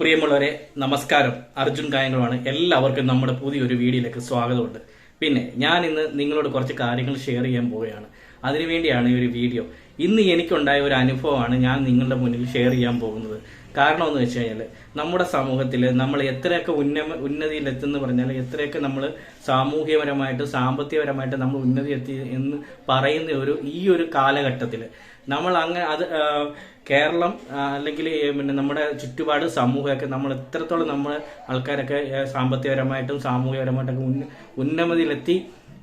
പ്രിയമുള്ളവരെ നമസ്കാരം. അർജുൻ കായങ്ങളുമാണ് എല്ലാവർക്കും നമ്മുടെ പുതിയൊരു വീഡിയോയിലേക്ക് സ്വാഗതമുണ്ട്. പിന്നെ ഞാൻ ഇന്ന് നിങ്ങളോട് കുറച്ച് കാര്യങ്ങൾ ഷെയർ ചെയ്യാൻ പോവുകയാണ്. അതിനുവേണ്ടിയാണ് ഈ ഒരു വീഡിയോ. ഇന്ന് എനിക്കുണ്ടായ ഒരു അനുഭവമാണ് ഞാൻ നിങ്ങളുടെ മുന്നിൽ ഷെയർ ചെയ്യാൻ പോകുന്നത്. കാരണം എന്ന് വെച്ച് കഴിഞ്ഞാൽ നമ്മുടെ സമൂഹത്തിൽ നമ്മൾ എത്രയൊക്കെ ഉന്നതിയിൽ ഉന്നതിയിലെത്തുന്നു പറഞ്ഞാൽ എത്രയൊക്കെ നമ്മൾ സാമൂഹ്യപരമായിട്ട് സാമ്പത്തികപരമായിട്ട് നമ്മൾ ഉന്നതി എത്തി എന്ന് പറയുന്ന ഒരു ഈ ഒരു കാലഘട്ടത്തിൽ നമ്മൾ അങ്ങനെ അത് കേരളം അല്ലെങ്കിൽ പിന്നെ നമ്മുടെ ചുറ്റുപാട് സമൂഹമൊക്കെ നമ്മൾ എത്രത്തോളം നമ്മൾ ആൾക്കാരൊക്കെ സാമ്പത്തികപരമായിട്ടും സാമൂഹികപരമായിട്ടൊക്കെ ഉന്ന ഉന്നമതിയിലെത്തി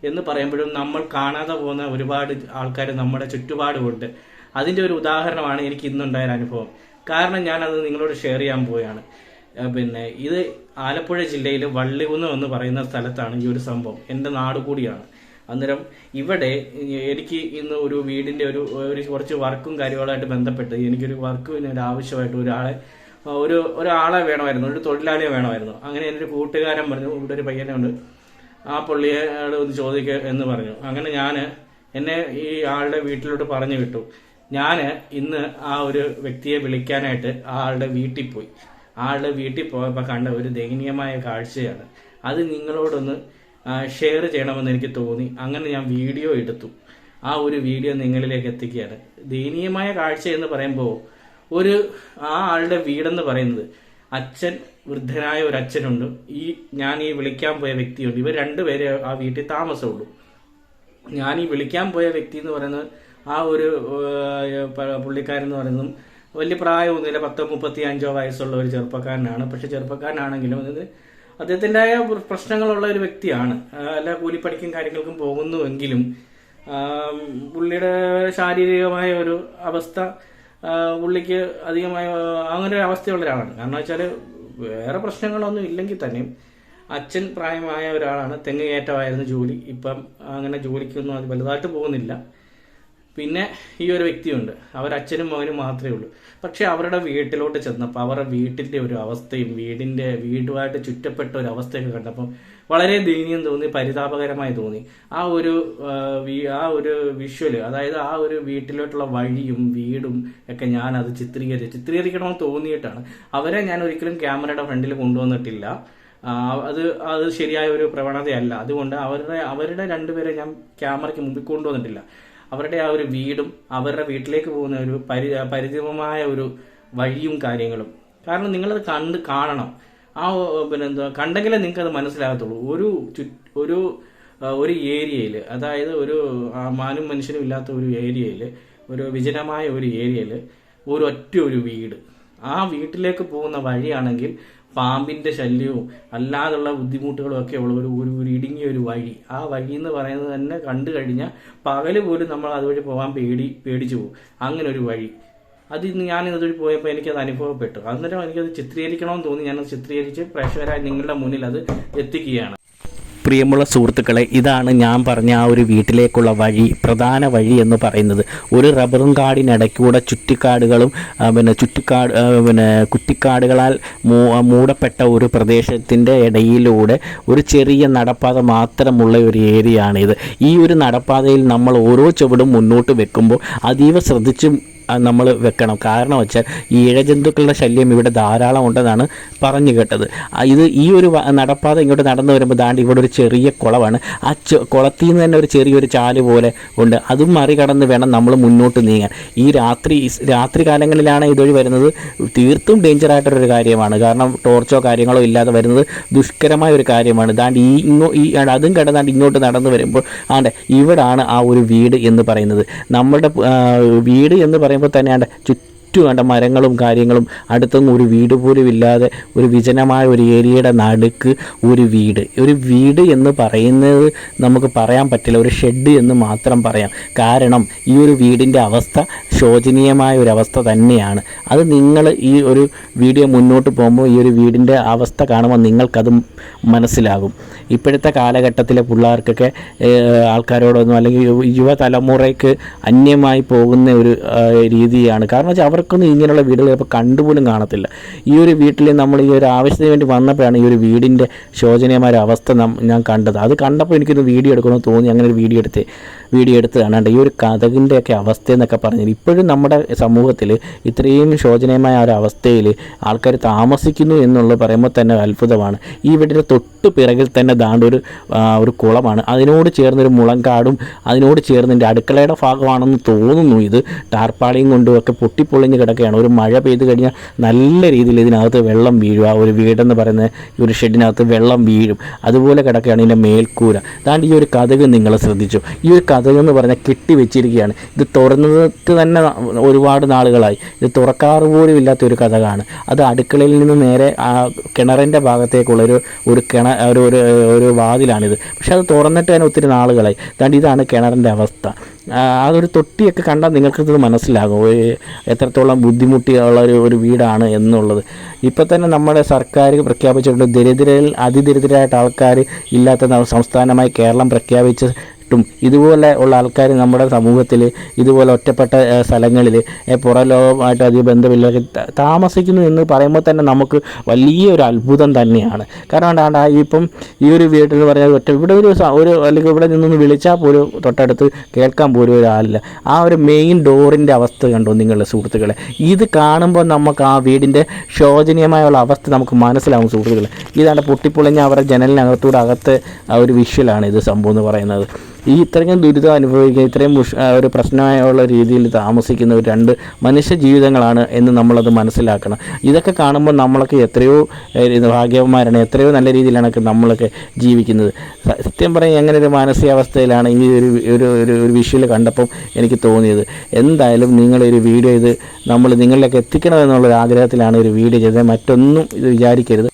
എന്ന് പറയുമ്പോഴും നമ്മൾ കാണാതെ പോകുന്ന ഒരുപാട് ആൾക്കാർ നമ്മുടെ ചുറ്റുപാടുമുണ്ട്. അതിന്റെ ഒരു ഉദാഹരണമാണ് എനിക്ക് ഇന്നുണ്ടായ അനുഭവം. കാരണം ഞാനത് നിങ്ങളോട് ഷെയർ ചെയ്യാൻ പോവുകയാണ്. പിന്നെ ഇത് ആലപ്പുഴ ജില്ലയിൽ വള്ളികുന്നം എന്ന് പറയുന്ന സ്ഥലത്താണ് ഈ ഒരു സംഭവം. എന്റെ നാട് കൂടിയാണ്. അന്നേരം ഇവിടെ എനിക്ക് ഇന്ന് ഒരു വീടിന്റെ ഒരു ഒരു കുറച്ച് വർക്കും കാര്യങ്ങളുമായിട്ട് ബന്ധപ്പെട്ട് എനിക്കൊരു വർക്കിന് ഒരു ആവശ്യമായിട്ട് ഒരാളെ ഒരു ഒരാളെ വേണമായിരുന്നു ഒരു തൊഴിലാളിയെ വേണമായിരുന്നു. അങ്ങനെ എന്റെ ഒരു കൂട്ടുകാരൻ പറഞ്ഞു ഇവിടെ ഒരു പയ്യനെ ഉണ്ട് ആ പുള്ളിയെ ഒന്ന് ചോദിക്കുക എന്ന് പറഞ്ഞു. അങ്ങനെ ഞാൻ എന്നെ ഈ ആളുടെ വീട്ടിലോട്ട് പറഞ്ഞു വിട്ടു. ഞാൻ ഇന്ന് ആ ഒരു വ്യക്തിയെ വിളിക്കാനായിട്ട് ആളുടെ വീട്ടിൽ പോയി. ആളുടെ വീട്ടിൽ പോയപ്പോൾ കണ്ട ഒരു ദയനീയമായ കാഴ്ചയാണ്. അത് നിങ്ങളോടൊന്ന് ഷെയർ ചെയ്യണമെന്ന് എനിക്ക് തോന്നി. അങ്ങനെ ഞാൻ വീഡിയോ എടുത്തു. ആ ഒരു വീഡിയോ നിങ്ങളിലേക്ക് എത്തിക്കുകയാണ്. ദയനീയമായ കാഴ്ച എന്ന് പറയുമ്പോൾ ഒരു ആ ആളുടെ വീടെന്ന് പറയുന്നത് അച്ഛൻ വൃദ്ധനായ ഒരു അച്ഛനുണ്ട്. ഈ ഞാൻ ഈ വിളിക്കാൻ പോയ വ്യക്തിയുണ്ട്. ഇവർ രണ്ടുപേരെ ആ വീട്ടിൽ താമസമുള്ളൂ. ഞാൻ ഈ വിളിക്കാൻ പോയ വ്യക്തി എന്ന് പറയുന്നത് ആ ഒരു പുള്ളിക്കാരൻ എന്ന് പറയുന്നതും വലിയ പ്രായമൊന്നുമില്ല. പത്തോ മുപ്പത്തി അഞ്ചോ വയസ്സുള്ള ഒരു ചെറുപ്പക്കാരനാണ്. പക്ഷെ ചെറുപ്പക്കാരനാണെങ്കിലും അത് അദ്ദേഹത്തിന്റെതായ പ്രശ്നങ്ങളുള്ള ഒരു വ്യക്തിയാണ്. എല്ലാ കൂലിപ്പണിക്കും കാര്യങ്ങൾക്കും പോകുന്നുവെങ്കിലും പുള്ളിയുടെ ശാരീരികമായ ഒരു അവസ്ഥ പുള്ളിക്ക് അധികമായ അങ്ങനെ ഒരു അവസ്ഥയുള്ള ഒരാളാണ്. കാരണം വെച്ചാൽ വേറെ പ്രശ്നങ്ങളൊന്നും ഇല്ലെങ്കിൽ തന്നെയും അച്ഛൻ പ്രായമായ ഒരാളാണ് തെങ്ങ് കയറ്റമായിരുന്നു ജോലി. ഇപ്പം അങ്ങനെ ജോലിക്കൊന്നും അത് വലുതായിട്ട് പോകുന്നില്ല. പിന്നെ ഈ ഒരു വ്യക്തിയുണ്ട്. അവരച്ഛനും മകനും മാത്രമേ ഉള്ളൂ. പക്ഷെ അവരുടെ വീട്ടിലോട്ട് ചെന്നപ്പോൾ അവരുടെ വീട്ടിന്റെ ഒരു അവസ്ഥയും വീടിന്റെ വീടുമായിട്ട് ചുറ്റപ്പെട്ട ഒരു അവസ്ഥയൊക്കെ കണ്ടപ്പോൾ വളരെ ദയനീയം തോന്നി പരിതാപകരമായി തോന്നി. ആ ഒരു ആ, ഒരു വിഷ്വൽ അതായത് ആ ഒരു വീട്ടിലോട്ടുള്ള വഴിയും വീടും ഒക്കെ ഞാൻ അത് ചിത്രീകരിച്ച് ചിത്രീകരിക്കണമെന്ന് തോന്നിയിട്ടാണ്. അവരെ ഞാൻ ഒരിക്കലും ക്യാമറയുടെ ഫ്രണ്ടിൽ കൊണ്ടുവന്നിട്ടില്ല. അത് അത് ശരിയായ ഒരു പ്രവണതയല്ല. അതുകൊണ്ട് അവരുടെ അവരുടെ രണ്ടുപേരെ ഞാൻ ക്യാമറയ്ക്ക് മുമ്പിൽ കൊണ്ടുവന്നിട്ടില്ല. അവരുടെ ആ ഒരു വീടും അവരുടെ വീട്ടിലേക്ക് പോകുന്ന ഒരു പരി പരിചിതമായ ഒരു വഴിയും കാര്യങ്ങളും. കാരണം നിങ്ങളത് കണ്ട് കാണണം. ആ പിന്നെന്താ കണ്ടെങ്കിലേ നിങ്ങൾക്ക് അത് മനസ്സിലാകത്തുള്ളൂ. ഒരു ഒരു ഒരു ഏരിയയിൽ അതായത് ഒരു മാനും മനുഷ്യനും ഇല്ലാത്ത ഒരു ഏരിയയിൽ ഒരു വിജനമായ ഒരു ഏരിയയിൽ ഒരു ഒറ്റ ഒരു വീട്. ആ വീട്ടിലേക്ക് പോകുന്ന വഴിയാണെങ്കിൽ പാമ്പിന്റെ ശല്യവും അല്ലാതുള്ള ബുദ്ധിമുട്ടുകളും ഒക്കെ ഉള്ള ഒരു ഒരു ഇടുങ്ങിയ ഒരു വഴി. ആ വഴി എന്ന് പറയുന്നത് തന്നെ കണ്ടു കഴിഞ്ഞാൽ പകൽ പോലും നമ്മൾ അതുവഴി പോകാൻ പേടി പേടിച്ചു പോകും. അങ്ങനെ ഒരു വഴി. അത് ഞാൻ ഇതുവഴി പോയപ്പോൾ എനിക്കത് അനുഭവപ്പെട്ടു. അന്നേരം എനിക്കത് ചിത്രീകരിക്കണമെന്ന് തോന്നി. ഞാനത് ചിത്രീകരിച്ച് പ്രേക്ഷകരായി നിങ്ങളുടെ മുന്നിൽ അത് എത്തിക്കുകയാണ്. പ്രിയമുള്ള സുഹൃത്തുക്കളെ ഇതാണ് ഞാൻ പറഞ്ഞ ആ ഒരു വീട്ടിലേക്കുള്ള വഴി പ്രധാന വഴി എന്ന് പറയുന്നത്. ഒരു റബ്ബറും കാടിനിടയ്ക്കൂടെ ചുറ്റിക്കാടുകളും പിന്നെ ചുറ്റിക്കാട് പിന്നെ കുറ്റിക്കാടുകളാൽ മൂടപ്പെട്ട ഒരു പ്രദേശത്തിന്റെ ഇടയിലൂടെ ഒരു ചെറിയ നടപ്പാത മാത്രമുള്ള ഒരു ഏരിയയാണിത്. ഈ ഒരു നടപ്പാതയിൽ നമ്മൾ ഓരോ ചുവടും മുന്നോട്ട് വെക്കുമ്പോൾ അതീവ ശ്രദ്ധിച്ച് നമ്മൾ വെക്കണം. കാരണം വെച്ചാൽ ഈ ഇഴജന്തുക്കളുടെ ശല്യം ഇവിടെ ധാരാളം ഉണ്ടെന്നാണ് പറഞ്ഞു കേട്ടത്. ഇത് ഈ ഒരു നടപ്പാത ഇങ്ങോട്ട് നടന്നു വരുമ്പോൾ ദാണ്ട് ഇവിടെ ഒരു ചെറിയ കുളമാണ് ആ കുളത്തിൽ നിന്ന് തന്നെ ഒരു ചെറിയൊരു ചാൽ പോലെ ഉണ്ട്. അതും മറികടന്ന് വേണം നമ്മൾ മുന്നോട്ട് നീങ്ങാൻ. ഈ രാത്രി രാത്രി കാലങ്ങളിലാണ് ഇതുവഴി വരുന്നത്. തീർത്തും ഡേഞ്ചർ ആയിട്ടൊരു കാര്യമാണ്. കാരണം ടോർച്ചോ കാര്യങ്ങളോ ഇല്ലാതെ വരുന്നത് ദുഷ്കരമായ ഒരു കാര്യമാണ്. ദാണ്ട് ഈ ഇങ്ങോ ഈ അതും കടന്നാണ്ട് ഇങ്ങോട്ട് നടന്നു വരുമ്പോൾ ആണ്ട് ഇവിടാണ് ആ ഒരു വീട് എന്ന് പറയുന്നത്. നമ്മുടെ വീട് എന്ന് പറയുമ്പോൾ തന്നെയാണ് ചുറ്റും വേണ്ട മരങ്ങളും കാര്യങ്ങളും. അടുത്തൊന്നും ഒരു വീട് പോലും ഇല്ലാതെ ഒരു വിജനമായ ഒരു ഏരിയയുടെ നടുക്ക് ഒരു വീട്. ഒരു വീട് എന്ന് പറയുന്നത് നമുക്ക് പറയാൻ പറ്റില്ല. ഒരു ഷെഡ് എന്ന് മാത്രം പറയാം. കാരണം ഈ ഒരു വീടിന്റെ അവസ്ഥ ശോചനീയമായ ഒരു അവസ്ഥ തന്നെയാണ്. അത് നിങ്ങൾ ഈ ഒരു വീഡിയോ മുന്നോട്ട് പോകുമ്പോൾ ഈ ഒരു വീടിന്റെ അവസ്ഥ കാണുമ്പോൾ നിങ്ങൾക്കത് മനസ്സിലാകും. ഇപ്പോഴത്തെ കാലഘട്ടത്തിലെ പിള്ളേർക്കൊക്കെ ആൾക്കാരോടൊന്നും അല്ലെങ്കിൽ യുവതലമുറയ്ക്ക് അന്യമായി പോകുന്ന ഒരു രീതിയാണ്. കാരണം വെച്ചാൽ അവർക്ക് നമ്മളൊക്കെ ഇങ്ങനെയുള്ള വീടുകൾ ഇപ്പോൾ കണ്ടുപോലും കാണത്തില്ല. ഈ ഒരു വീട്ടിൽ നമ്മൾ ഈ ഒരു ആവശ്യത്തിന് വേണ്ടി വന്നപ്പോഴാണ് ഈ ഒരു വീടിന്റെ ശോചനീയമായ അവസ്ഥ ഞാൻ കണ്ടത്. അത് കണ്ടപ്പോൾ എനിക്കൊന്ന് വീഡിയോ എടുക്കണമെന്ന് തോന്നി. അങ്ങനെ ഒരു വീഡിയോ എടുത്ത് വീഡിയോ എടുത്ത് കാണാണ്ട് ഈ ഒരു കഥകിന്റെ ഒക്കെ അവസ്ഥ എന്നൊക്കെ പറഞ്ഞാൽ ഇപ്പോഴും നമ്മുടെ സമൂഹത്തിൽ ഇത്രയും ശോചനീയമായ ഒരു അവസ്ഥയിൽ ആൾക്കാർ താമസിക്കുന്നു എന്നുള്ളത് പറയുമ്പോൾ തന്നെ അത്ഭുതമാണ്. ഈ വീടിന്റെ തൊട്ട് പിറകിൽ തന്നെ ദാണ്ട് ഒരു ഒരു കുളമാണ്. അതിനോട് ചേർന്നൊരു മുളങ്കാടും അതിനോട് ചേർന്ന് എന്റെ അടുക്കളയുടെ ഭാഗമാണെന്ന് തോന്നുന്നു ഇത്. ടാർപ്പാളിയും കൊണ്ടും ഒക്കെ പൊട്ടിപ്പൊളിഞ്ഞ് കിടക്കുകയാണ്. ഒരു മഴ പെയ്ത് കഴിഞ്ഞാൽ നല്ല രീതിയിൽ ഇതിനകത്ത് വെള്ളം വീഴും. ആ ഒരു വീടെന്ന് പറയുന്ന ഈ ഒരു ഷെഡിനകത്ത് വെള്ളം വീഴും. അതുപോലെ കിടക്കുകയാണ് ഇതിന്റെ മേൽക്കൂര. അതാണ്ട് ഈ ഒരു കഥക് നിങ്ങൾ ശ്രദ്ധിച്ചു. ഈ ഒരു കഥക് എന്ന് പറഞ്ഞാൽ കെട്ടി വെച്ചിരിക്കുകയാണ് ഇത് തുറന്നിട്ട് തന്നെ ഒരുപാട് നാളുകളായി. ഇത് തുറക്കാറ് പോലും ഇല്ലാത്ത ഒരു കഥകാണ്. അത് അടുക്കളയിൽ നിന്ന് നേരെ ആ കിണറിന്റെ ഭാഗത്തേക്കുള്ളൊരു ഒരു കിണ ഒരു ഒരു വാതിലാണിത്. പക്ഷേ അത് തുറന്നിട്ട് തന്നെ ഒത്തിരി നാളുകളായി. അതാണ്ട് ഇതാണ് കിണറിന്റെ അവസ്ഥ. അതൊരു തൊട്ടിയൊക്കെ കണ്ടാൽ നിങ്ങൾക്കിത് മനസ്സിലാകും. എത്രത്തോളം ബുദ്ധിമുട്ടിയുള്ള ഒരു ഒരു വീടാണ് എന്നുള്ളത്. ഇപ്പം തന്നെ നമ്മുടെ സർക്കാർ പ്രഖ്യാപിച്ചിട്ടുണ്ട് ദരിദ്രരിൽ അതിദരിദ്രരായിട്ട് ആൾക്കാർ ഇല്ലാത്ത സംസ്ഥാനമായി കേരളം പ്രഖ്യാപിച്ചിട്ടും ഇതുപോലെ ഉള്ള ആൾക്കാർ നമ്മുടെ സമൂഹത്തിൽ ഇതുപോലെ ഒറ്റപ്പെട്ട സ്ഥലങ്ങളിൽ പുറം ലോകമായിട്ട് അധികം ബന്ധമില്ലാതെ താമസിക്കുന്നു എന്ന് പറയുമ്പോൾ തന്നെ നമുക്ക് വലിയൊരു അത്ഭുതം തന്നെയാണ്. കാരണം ഇപ്പം ഈ ഒരു വീട്ടിൽ പറഞ്ഞാൽ ഒറ്റ ഇവിടെ ഒരു ഒരു അല്ലെങ്കിൽ ഇവിടെ നിന്നൊന്ന് വിളിച്ചാൽ പോലും തൊട്ടടുത്ത് കേൾക്കാൻ പോലും ഒരാളില്ല. ആ ഒരു മെയിൻ ഡോറിന്റെ അവസ്ഥ കണ്ടോ നിങ്ങളുടെ സുഹൃത്തുക്കളെ? ഇത് കാണുമ്പോൾ നമുക്ക് ആ വീടിന്റെ ശോചനീയമായുള്ള അവസ്ഥ നമുക്ക് മനസ്സിലാവും സുഹൃത്തുക്കളെ. ഇതാണ് പൊട്ടിപ്പൊളിഞ്ഞ അവരുടെ ജനലിനകത്തൂടെ അകത്ത് ആ ഒരു വിഷ്വലാണ് ഇത് സംഭവം എന്ന് പറയുന്നത്. ഈ ഇത്രയും ദുരിതം അനുഭവിക്കുക ഇത്രയും ഒരു പ്രശ്നമായുള്ള രീതിയിൽ താമസിക്കുന്ന ഒരു രണ്ട് മനുഷ്യ ജീവിതങ്ങളാണ് എന്ന് നമ്മളത് മനസ്സിലാക്കണം. ഇതൊക്കെ കാണുമ്പോൾ നമ്മളൊക്കെ എത്രയോ ഭാഗ്യവന്മാരാണ് എത്രയോ നല്ല രീതിയിലാണ് നമ്മളൊക്കെ ജീവിക്കുന്നത്. സത്യം പറയാൻ എങ്ങനെ ഒരു മാനസികാവസ്ഥയിലാണ് ഈ ഒരു ഒരു ഒരു ഒരു വിഷ്വൽ കണ്ടപ്പം എനിക്ക് തോന്നിയത്. എന്തായാലും നിങ്ങളൊരു വീഡിയോ ഇത് നമ്മൾ നിങ്ങളിലേക്ക് എത്തിക്കണമെന്നുള്ളൊരു ആഗ്രഹത്തിലാണ് ഒരു വീഡിയോ ചെയ്തത്. മറ്റൊന്നും ഇത് വിചാരിക്കരുത്.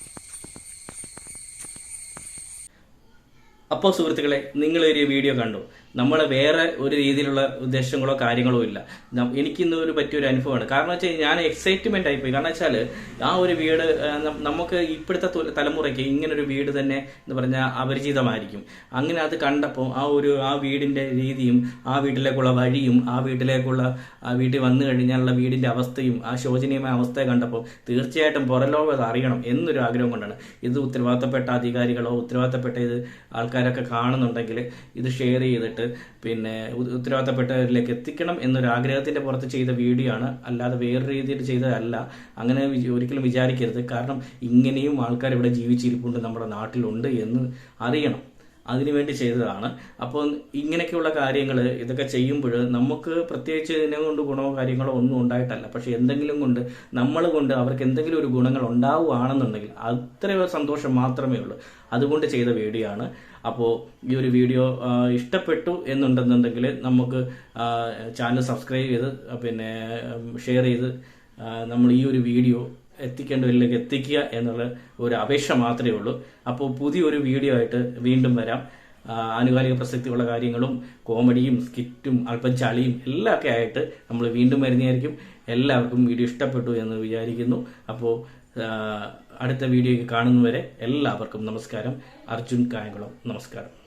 അപ്പോൾ സുഹൃത്തുക്കളെ നിങ്ങളൊരു വീഡിയോ കണ്ടു. നമ്മൾ വേറെ ഒരു രീതിയിലുള്ള ഉദ്ദേശങ്ങളോ കാര്യങ്ങളോ ഇല്ല. എനിക്കിന്ന് ഒരു പറ്റിയൊരു അനുഭവമാണ്. കാരണം വെച്ചാൽ ഞാൻ എക്സൈറ്റ്മെന്റ് ആയിപ്പോയി കാരണം വെച്ചാൽ ആ ഒരു വീട് നമുക്ക് ഇപ്പോഴത്തെ തലമുറയ്ക്ക് ഇങ്ങനെ ഒരു വീട് തന്നെ എന്ന് പറഞ്ഞാൽ അപരിചിതമായിരിക്കും. അങ്ങനെ അത് കണ്ടപ്പോൾ ആ ഒരു ആ വീടിന്റെ രീതിയും ആ വീട്ടിലേക്കുള്ള വഴിയും ആ വീട്ടിലേക്കുള്ള ആ വീട്ടിൽ വന്നു കഴിഞ്ഞാലുള്ള വീടിന്റെ അവസ്ഥയും ആ ശോചനീയമായ അവസ്ഥയെ കണ്ടപ്പോൾ തീർച്ചയായിട്ടും പുറലോകം അത് അറിയണം എന്നൊരു ആഗ്രഹം കൊണ്ടാണ്. ഇത് ഉത്തരവാദിത്തപ്പെട്ട അധികാരികളോ ഉത്തരവാദിത്തപ്പെട്ട ഇത് ആൾക്കാരൊക്കെ കാണുന്നുണ്ടെങ്കിൽ ഇത് ഷെയർ ചെയ്തിട്ട് പിന്നെ ഉ- ഉത്തരവാദിത്തപ്പെട്ടവരിലേക്ക് എത്തിക്കണം എന്നൊരു ആഗ്രഹത്തിന്റെ പുറത്ത് ചെയ്ത വീഡിയോ ആണ്. അല്ലാതെ വേറെ രീതിയിൽ ചെയ്തതല്ല. അങ്ങനെ ഒരിക്കലും വിചാരിക്കരുത്. കാരണം ഇങ്ങനെയും ആൾക്കാർ ഇവിടെ ജീവിച്ചിരിപ്പുണ്ട് നമ്മുടെ നാട്ടിലുണ്ട് എന്ന് അറിയണം. അതിനുവേണ്ടി ചെയ്തതാണ്. അപ്പോൾ ഇങ്ങനെയൊക്കെയുള്ള കാര്യങ്ങൾ ഇതൊക്കെ ചെയ്യുമ്പോൾ നമുക്ക് പ്രത്യേകിച്ച് ഇതിനെ കൊണ്ട് ഗുണമോ കാര്യങ്ങളോ ഒന്നും ഉണ്ടായിട്ടല്ല. പക്ഷെ എന്തെങ്കിലും കൊണ്ട് നമ്മൾ കൊണ്ട് അവർക്ക് എന്തെങ്കിലും ഒരു ഗുണങ്ങൾ ഉണ്ടാവുകയാണെന്നുണ്ടെങ്കിൽ അത്രയോ സന്തോഷം മാത്രമേ ഉള്ളൂ. അതുകൊണ്ട് ചെയ്ത വീഡിയോ ആണ്. അപ്പോൾ ഈ ഒരു വീഡിയോ ഇഷ്ടപ്പെട്ടു എന്നുണ്ടെന്നുണ്ടെങ്കിൽ നമുക്ക് ചാനൽ സബ്സ്ക്രൈബ് ചെയ്ത് പിന്നെ ഷെയർ ചെയ്ത് നമ്മൾ ഈ ഒരു വീഡിയോ എത്തിക്കേണ്ടവരിലേക്ക് എത്തിക്കുക എന്നുള്ള ഒരു അപേക്ഷ മാത്രമേ ഉള്ളൂ. അപ്പോൾ പുതിയൊരു വീഡിയോ ആയിട്ട് വീണ്ടും വരാം. ആനുകാലിക പ്രസക്തിയുള്ള കാര്യങ്ങളും കോമഡിയും സ്കിറ്റും അല്പം ചളിയും എല്ലാം ഒക്കെ ആയിട്ട് നമ്മൾ വീണ്ടും വരുന്നതായിരിക്കും. എല്ലാവർക്കും വീഡിയോ ഇഷ്ടപ്പെട്ടു എന്ന് വിചാരിക്കുന്നു. അപ്പോൾ അടുത്ത വീഡിയോ കാണുന്നവരെ എല്ലാവർക്കും നമസ്കാരം. അർജുൻ കായംകുളം നമസ്കാരം.